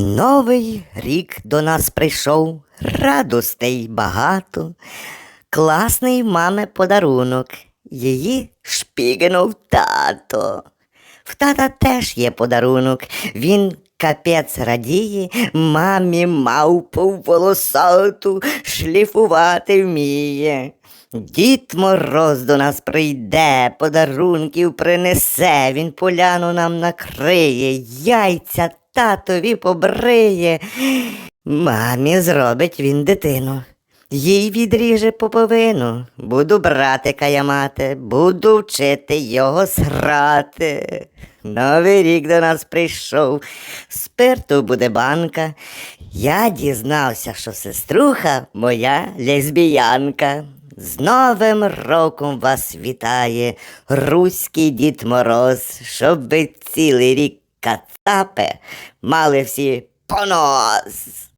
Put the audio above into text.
Новий рік до нас прийшов, радостей багато. Класний мами подарунок. Її шпігнув тато. В тата теж є подарунок. Він капець радіє, мамі мавпу волосату шліфувати вміє. Дід Мороз до нас прийде, подарунків принесе, він поляну нам накриє, яйця татові побриє. Мамі зробить він дитину. Їй відріже поповину. Буду братика я мати, буду вчити його срати. Новий рік до нас прийшов, спирту буде банка. Я дізнався, що сеструха моя лесбіянка. З Новим роком вас вітає руський дід Мороз, щоб ви цілий рік кацапи мали всі понос.